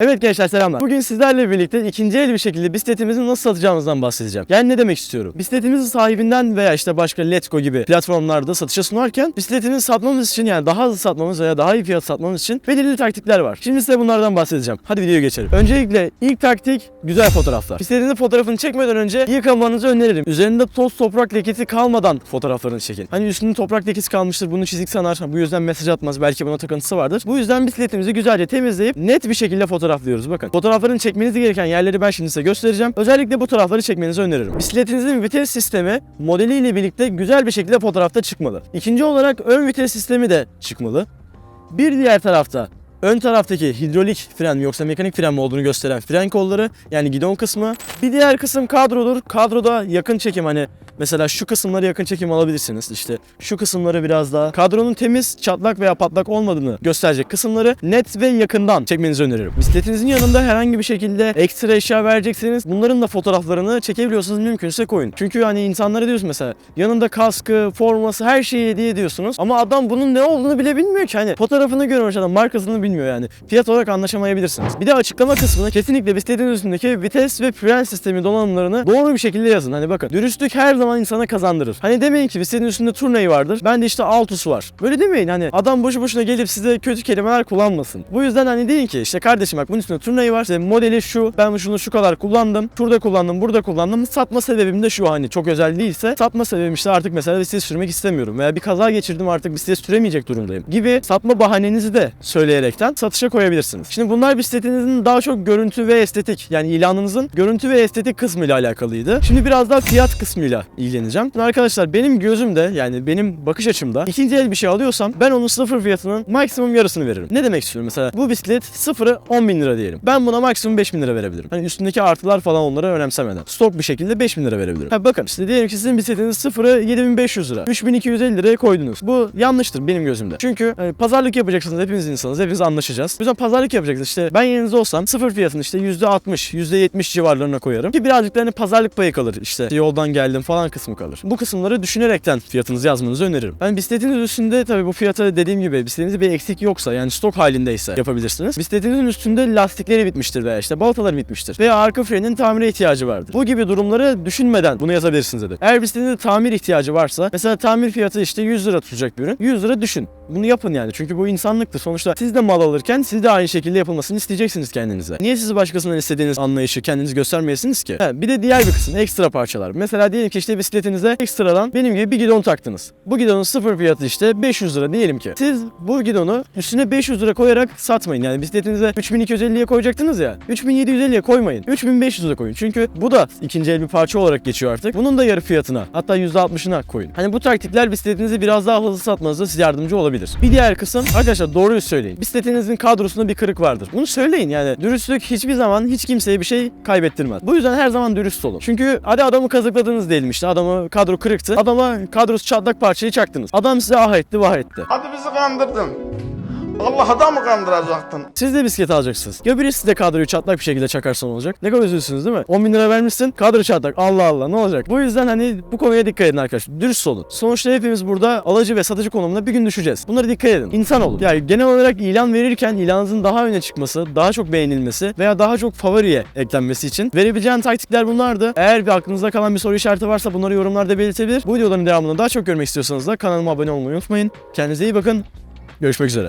Evet gençler selamlar. Bugün sizlerle birlikte ikinci el bir şekilde bisikletimizi nasıl satacağımızdan bahsedeceğim. Yani ne demek istiyorum? Bisikletimizi sahibinden veya işte başka Let's Go gibi platformlarda satışa sunarken bisikletimizi satmamız için yani daha hızlı satmamız veya daha iyi fiyat satmamız için belirli taktikler var. Şimdi size bunlardan bahsedeceğim. Hadi videoya geçelim. Öncelikle ilk taktik güzel fotoğraflar. Bisikletinizin fotoğrafını çekmeden önce yıkamanızı öneririm. Üzerinde toz toprak lekesi kalmadan fotoğraflarını çekin. Hani üstünde toprak lekesi kalmıştır bunu çizik sanar. Bu yüzden mesaj atmaz. Belki buna takıntısı vardır. Bu yüzden bisikletimizi güzelce temizleyip net bir şekilde fotoğraflıyoruz. Bakın fotoğrafların çekmeniz gereken yerleri ben şimdi size göstereceğim. Özellikle bu tarafları çekmenizi öneririm. Bisikletinizin vites sistemi modeliyle birlikte güzel bir şekilde fotoğrafta çıkmalı. İkinci olarak ön vites sistemi de çıkmalı. Bir diğer tarafta ön taraftaki hidrolik fren mi yoksa mekanik fren mi olduğunu gösteren fren kolları yani gidon kısmı. Bir diğer kısım kadrodur. Kadroda yakın çekim hani mesela şu kısımları yakın çekim alabilirsiniz. İşte şu kısımları biraz daha kadronun temiz, çatlak veya patlak olmadığını gösterecek kısımları net ve yakından çekmenizi öneririm. Bisikletinizin yanında herhangi bir şekilde ekstra eşya verecekseniz bunların da fotoğraflarını çekebiliyorsanız mümkünse koyun. Çünkü hani insanlara diyorsun mesela yanında kaskı, forması her şeyi hediye ediyorsunuz ama adam bunun ne olduğunu bile bilmiyor ki hani fotoğrafını görmüş adam markasını bilmiyor yani. Fiyat olarak anlaşamayabilirsiniz. Bir de açıklama kısmına kesinlikle bisikletin üstündeki vites ve fren sistemi donanımlarını doğru bir şekilde yazın. Hani bakın dürüstlük her zaman insana kazandırır. Hani demeyin ki bisikletin üstünde turnayı vardır. Ben de işte Altus var. Böyle demeyin hani adam boşu boşuna gelip size kötü kelimeler kullanmasın. Bu yüzden hani deyin ki işte kardeşim bak bunun üstünde turnayı var. İşte modeli şu. Ben şunu şu kadar kullandım. Şurada kullandım, burada kullandım. Satma sebebim de şu hani çok özel değilse satma sebebim işte artık mesela bisiklet sürmek istemiyorum veya bir kaza geçirdim artık bisiklet süremeyecek durumdayım gibi satma bahanenizi de söyleyerekten satışa koyabilirsiniz. Şimdi bunlar bisikletinizin daha çok görüntü ve estetik yani ilanınızın görüntü ve estetik kısmıyla alakalıydı. Şimdi biraz daha fiyat kısmıyla ilgileneceğim. Arkadaşlar benim gözümde yani benim bakış açımda ikinci el bir şey alıyorsam ben onun sıfır fiyatının maksimum yarısını veririm. Ne demek istiyorum mesela bu bisiklet sıfırı 10 bin lira diyelim. Ben buna maksimum 5 bin lira verebilirim. Hani üstündeki artılar falan onları önemsemeden. Stok bir şekilde 5 bin lira verebilirim. Ha bakın işte diyelim ki sizin bisikletiniz sıfırı 7500 lira. 3250 liraya koydunuz. Bu yanlıştır benim gözümde. Çünkü hani, pazarlık yapacaksınız hepimiz insanız. Hepimiz anlaşacağız. O yüzden pazarlık yapacaksınız. İşte ben yerinizde olsam sıfır fiyatını işte %60, %70 civarlarına koyarım. Ki birazcık da hani pazarlık payı kalır. İşte yoldan geldim falan kısmı kalır. Bu kısımları düşünerekten fiyatınızı yazmanızı öneririm. Ben bisikletiniz üstünde tabii bu fiyata dediğim gibi bisikletinizde bir eksik yoksa yani stok halindeyse yapabilirsiniz. Bisikletinizin üstünde lastikleri bitmiştir veya işte baltaları bitmiştir. Veya arka frenin tamire ihtiyacı vardır. Bu gibi durumları düşünmeden bunu yazabilirsiniz dedi. Eğer bisikletinizde tamir ihtiyacı varsa mesela tamir fiyatı işte 100 lira tutacak bir ürün. 100 lira düşün. Bunu yapın yani. Çünkü bu insanlıktır. Sonuçta siz de mal alırken siz de aynı şekilde yapılmasını isteyeceksiniz kendinize. Niye siz başkasından istediğiniz anlayışı kendiniz göstermeyesiniz ki? Ha, bir de diğer bir kısım ekstra parçalar. Mesela diyelim ki işte bisikletinize ekstradan benim gibi bir gidon taktınız. Bu gidonun sıfır fiyatı işte 500 lira diyelim ki. Siz bu gidonu üstüne 500 lira koyarak satmayın. Yani bisikletinize 3250'ye koyacaktınız ya. 3750'ye koymayın. 3500'e koyun. Çünkü bu da ikinci el bir parça olarak geçiyor artık. Bunun da yarı fiyatına hatta %60'ına koyun. Hani bu taktikler bisikletinizi biraz daha hızlı satmanıza size yardımcı olabilir. Bir diğer kısım arkadaşlar doğruyu söyleyin. Bisikletinizin kadrosunda bir kırık vardır. Bunu söyleyin yani. Dürüstlük hiçbir zaman hiç kimseye bir şey kaybettirmez. Bu yüzden her zaman dürüst olun. Çünkü hadi adamı kazıkladınız diyelim işte. Adamı kadro kırıktı. Adama kadrosu çatlak parçayı çaktınız. Adam size ah etti vah etti. Hadi bizi kandırdın. Allah'a da mı kandıracaktın? Siz de bisiklet alacaksınız. Ya birisi de kadroyu çatlak bir şekilde çakarsa olacak? Ne kadar üzülürsünüz değil mi? 10 bin lira vermişsin kadro çatlak. Allah Allah ne olacak? Bu yüzden hani bu konuya dikkat edin arkadaşlar. Dürüst olun. Sonuçta hepimiz burada alıcı ve satıcı konumuna bir gün düşeceğiz. Bunlara dikkat edin. İnsan olun. Yani genel olarak ilan verirken ilanınızın daha öne çıkması, daha çok beğenilmesi veya daha çok favoriye eklenmesi için verebileceğin taktikler bunlardı. Eğer bir aklınızda kalan bir soru işareti varsa bunları yorumlarda belirtebilir. Bu videoların devamını daha çok görmek istiyorsanız da kanalıma abone olmayı unutmayın. Kendinize iyi bakın. Görüşmek üzere.